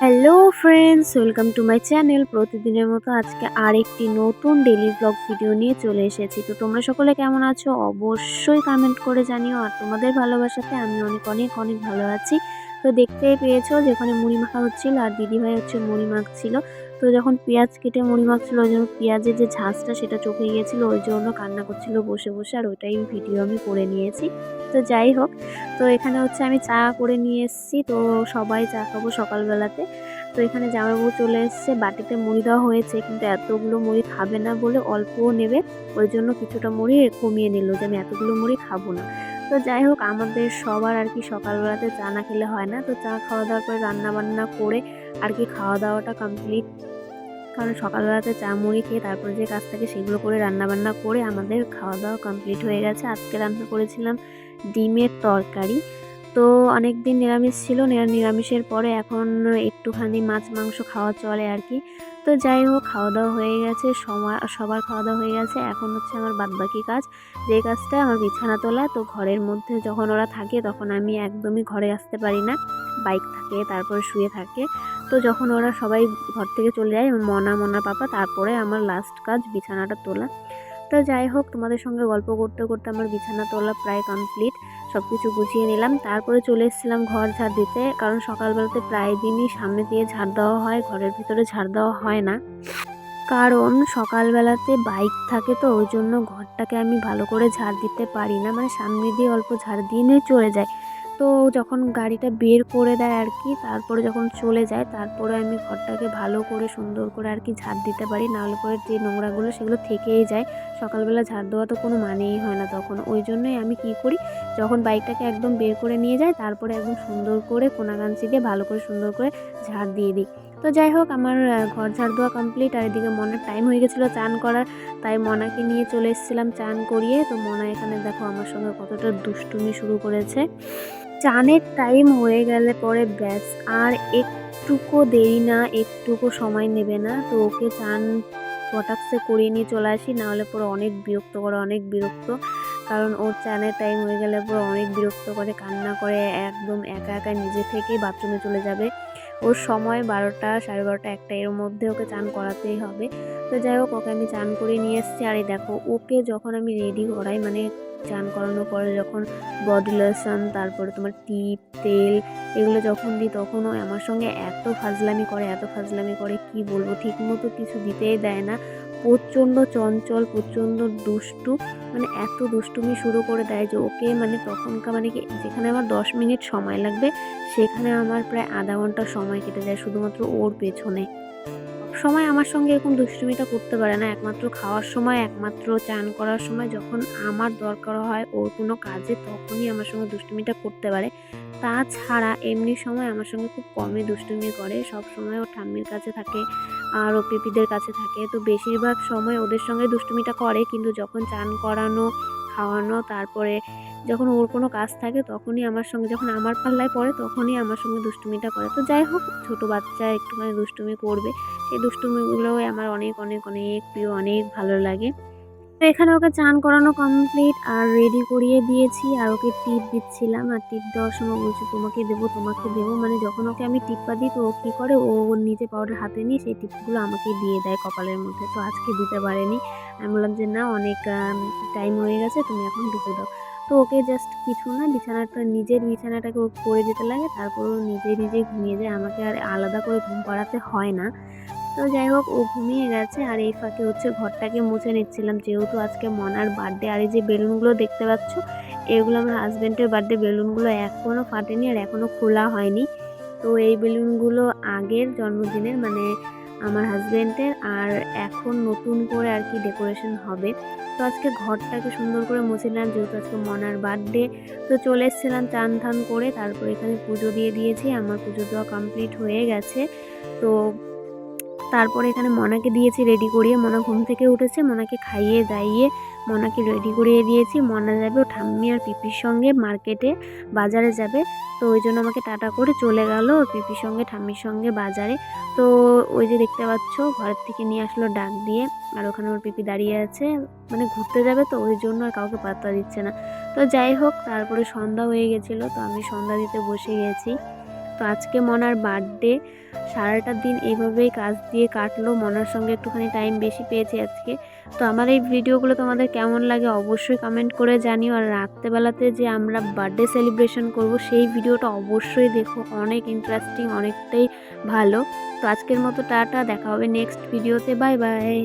Hello friends welcome to my channel প্রতিদিনের মতো আজকে আরেকটি নতুন ডেলি ব্লগ ভিডিও নিয়ে চলে এসেছি। তো তোমরা সকলে কেমন আছো? অবশ্যই কমেন্ট করে জানিও। আর তোমাদের ভালোবাসাতে আমি অনেক অনেক অনেক ভালো আছি। তো দেখতে পেয়েছ যেখানে মুড়ি মাখা হচ্ছিল আর দিদিভাই হচ্ছে মুড়ি মাখছিল। তো যখন পেঁয়াজ কেটে মুড়ি মাখছিল, ওই জন্য পেঁয়াজের যে ঝাঁজটা সেটা চোখে গিয়েছিল, ওই জন্য কান্না করছিল বসে বসে, আর ওইটাই ভিডিও আমি করে নিয়েছি। তো যাই হোক, তো এখানে হচ্ছে আমি চা করে নিয়ে এসেছি, তো সবাই চা খাব সকালবেলাতে। তো এখানে জামাইবাবু চলে এসছে, বাটিতে মুড়ি দেওয়া হয়েছে, কিন্তু এতগুলো মুড়ি খাবে না বলে অল্পও নেবে, ওই জন্য কিছুটা মুড়ি কমিয়ে নিল যে আমি এতগুলো মুড়ি খাব না। তো যাই হোক, আমাদের সবার আর কি সকালবেলাতে চা না খেলে হয় না। তো চা খাওয়া দাওয়ার পরে রান্না বান্না করে আর কি খাওয়া দাওয়াটা কমপ্লিট কারণ সকালবেলাতে চা মুড়ি খেয়ে তারপরে যে কাজ থাকে সেগুলো করে রান্না বান্না করে আমাদের খাওয়া দাওয়া কমপ্লিট হয়ে গেছে। আজকে রান্না করেছিলাম ডিমের তরকারি। তো অনেক দিন নিরামিষ ছিল নিরামিষের পরে এখন একটুখানি মাছ, মাংস খাওয়া চলে আর কি তো যাই হোক খাওয়া দাওয়া হয়ে গেছে সবার খাওয়া দাওয়া হয়ে গেছে। এখন হচ্ছে আমার বাদবাকি কাজ। যে কাজটা আমার বিছানা তোলা, তো ঘরের মধ্যে যখন ওরা থাকে তখন আমি একদমই ঘরে আসতে পারি না। বাইক থাকে, তারপরে শুয়ে থাকে। তো যখন ওরা সবাই ঘর থেকে চলে যায়, মনা মনা পাপা, তারপরে আমার লাস্ট কাজ বিছানাটা তোলা। তো যাই হোক, তোমাদের সঙ্গে গল্প করতে করতে আমার বিছানা তোলা প্রায় কমপ্লিট সব কিছু গুছিয়ে নিলাম। তারপরে চলে এসেছিলাম ঘর ঝাড় দিতে, কারণ সকালবেলাতে প্রায় দিনই সামনে দিয়ে ঝাড় দেওয়া হয়, ঘরের ভিতরে ঝাড় দেওয়া হয় না। কারণ সকালবেলাতে বাইক থাকে তো, ওই জন্য ঘরটাকে আমি ভালো করে ঝাড় দিতে পারি না। মানে সামনে দিয়ে অল্প ঝাড় দিয়ে নিয়ে চলে যায় তো যখন গাড়িটা বের করে দেয় আর কি, তারপরে যখন চলে যায়, তারপরে আমি ঘরটাকে ভালো করে সুন্দর করে আর কি ঝাড় দিতে পারি। নাহলে পরে যে নোংরাগুলো সেগুলো থেকেই যায়। সকালবেলা ঝাড় দেওয়া তো কোনো মানেই হয় না তখন। ওই জন্যই আমি কি করি, যখন বাইকটাকে একদম বের করে নিয়ে যায়, তারপরে একদম সুন্দর করে কোনাগাঞ্চি দিয়ে ভালো করে সুন্দর করে ঝাড় দিয়ে দিই। তো যাই হোক, আমার ঘর ঝাড় দেওয়া কমপ্লিট আর এদিকে মনের টাইম হয়ে গেছিল চান করার। তাই মনাকে নিয়ে চলে এসেছিলাম চান করিয়ে। তো মনা এখানে দেখো আমার সঙ্গে কতটা দুষ্টুমি শুরু করেছে। চানের টাইম হয়ে গেলে পরে ব্যাস, আর একটুকু দেরি না, একটুকু সময় নেবে না। তো ওকে চান পটাক্সে করিয়ে নিয়ে চলে আসি, নাহলে পরে অনেক বিরক্ত করে, অনেক বিরক্ত। কারণ ওর চানের টাইম হয়ে গেলে পরে অনেক বিরক্ত করে, কান্না করে, একদম একা একা নিজে থেকেই বাথরুমে চলে যাবে। ওর সময় বারোটা, সাড়ে বারোটা, একটা এর মধ্যে ওকে চান করাতেই হবে। তো যাই হোক, ওকে আমি চান করে নিয়ে এসেছি। আর দেখো, ওকে যখন আমি রেডি করাই মানে চান করানোর পরে যখন বডি লোশন তারপরে তোমার টিপ তেল এগুলো যখন দিই, তখন ও আমার সঙ্গে এত ফাজলামি করে, এত ফাজলামি করে, কি বলব ঠিক মতো কিছু দিতেই দেয় না। প্রচণ্ড চঞ্চল, প্রচণ্ড দুষ্টু মানে এত দুষ্টুমি শুরু করে দেয় যে ওকে মানে তখনকার মানে কি, যেখানে আমার দশ মিনিট সময় লাগবে, সেখানে আমার প্রায় আধা ঘণ্টা সময় কেটে যায় শুধুমাত্র ওর পেছনে। সময় আমার সঙ্গে এরকম দুষ্টুমিটা করতে পারে না। একমাত্র খাওয়ার সময়, একমাত্র চান করার সময় যখন আমার দরকার হয় ওর কোনো কাজে তখনই আমার সঙ্গে দুষ্টুমিটা করতে পারে। তাছাড়া এমনি সময় আমার সঙ্গে খুব কমই দুষ্টুমি করে। সব সময় ও ঠাম্মির কাছে থাকে, আর ও পিপিদের কাছে থাকে। তো বেশিরভাগ সময় ওদের সঙ্গে দুষ্টুমিটা করে। কিন্তু যখন চান করানো, খাওয়ানো, তারপরে যখন ওর কোনো কাজ থাকে তখনই আমার সঙ্গে, যখন আমার পাল্লায় পড়ে তখনই আমার সঙ্গে দুষ্টুমিটা করে। তো যাই হোক, ছোটো বাচ্চা একটুখানি দুষ্টুমি করবে। সেই দুষ্টুমিগুলোই আমার অনেক অনেক অনেক প্রিয়, অনেক ভালো লাগে। তো এখানে ওকে চান করানো কমপ্লিট আর রেডি করিয়ে দিয়েছি আর ওকে টিপ দিচ্ছিলাম আর টিপ দেওয়ার সময় বলছি, তোমাকে দেবো তোমাকে দেবো। মানে যখন ওকে আমি টিপা দিই তো ও কী করে, ও নিজে পাউডার হাতে নিয়ে সেই টিপগুলো আমাকে দিয়ে দেয় কপালের মধ্যে। তো আজকে দিতে পারেনি। আমি বললাম যে, না, অনেক টাইম হয়ে গেছে, তুমি এখন ঢুকে দাও। তো ওকে জাস্ট কিছু না, বিছানাটা, নিজের বিছানাটাকে ও করে দিতে লাগে, তারপর ও নিজে নিজে ঘুমিয়ে যায়। আমাকে আর আলাদা করে ঘুম পাড়াতে হয় না। তো যাই হোক, ও ঘুমিয়ে গেছে আর এই ফাঁকে হচ্ছে ঘরটাকে মুছে নিচ্ছিলাম। যেহেতু আজকে মনার বার্থডে আর এই যে বেলুনগুলো দেখতে পাচ্ছ, এগুলো আমার হাজব্যান্ডের বার্থডে বেলুনগুলো এখনও ফাটেনি আর এখনও খোলা হয়নি। তো এই বেলুনগুলো আগের জন্মদিনের মানে আমার হাজব্যান্ডের আর এখন নতুন করে আর কি ডেকোরেশন হবে। তো আজকে ঘরটাকে সুন্দর করে মুছিলাম যেহেতু আজকে মনার বার্থডে তো চলে এসেছিলাম চান থান করে, তারপর এখানে পুজো দিয়ে দিয়েছি, আমার পুজো দেওয়া কমপ্লিট হয়ে গেছে। তো তারপরে এখানে মনাকে দিয়েছি রেডি করিয়ে, মনা ঘুম থেকে উঠেছে, মনাকে খাইয়ে দাইয়ে মনাকে রেডি করিয়ে দিয়েছি। মনা যাবে ও ঠাম্মি আর পিপির সঙ্গে মার্কেটে বাজারে যাবে। তো ওই জন্য আমাকে টাটা করে চলে গেল ওর পিপির সঙ্গে, ঠাম্মির সঙ্গে বাজারে। তো ওই যে দেখতে পাচ্ছ, ঘরের থেকে নিয়ে আসলো ডাক দিয়ে। আর ওখানে ওর পিপি দাঁড়িয়ে আছে। মানে ঘুরতে যাবে তো, ওই জন্য আর কাউকে পাত্তা দিচ্ছে না। তো যাই হোক, তারপরে সন্ধ্যা হয়ে গেছিল। তো আমি সন্ধ্যা দিতে বসে গেছি। তো আজকে মনার বার্থডে। সারাটা দিন এইভাবেই কাজ দিয়ে কাটলো। মনার সঙ্গে একটুখানি টাইম বেশি পেয়েছি আজকে। তো আমার এই ভিডিওগুলো তোমাদের কেমন লাগে অবশ্যই কমেন্ট করে জানিও। আর রাত্রেবেলাতে যে আমরা বার্থডে সেলিব্রেশন করব, সেই ভিডিওটা অবশ্যই দেখো। অনেক ইন্টারেস্টিং অনেকটাই ভালো। তো আজকের মতো টাটা। দেখা হবে নেক্সট ভিডিওতে বাই বাই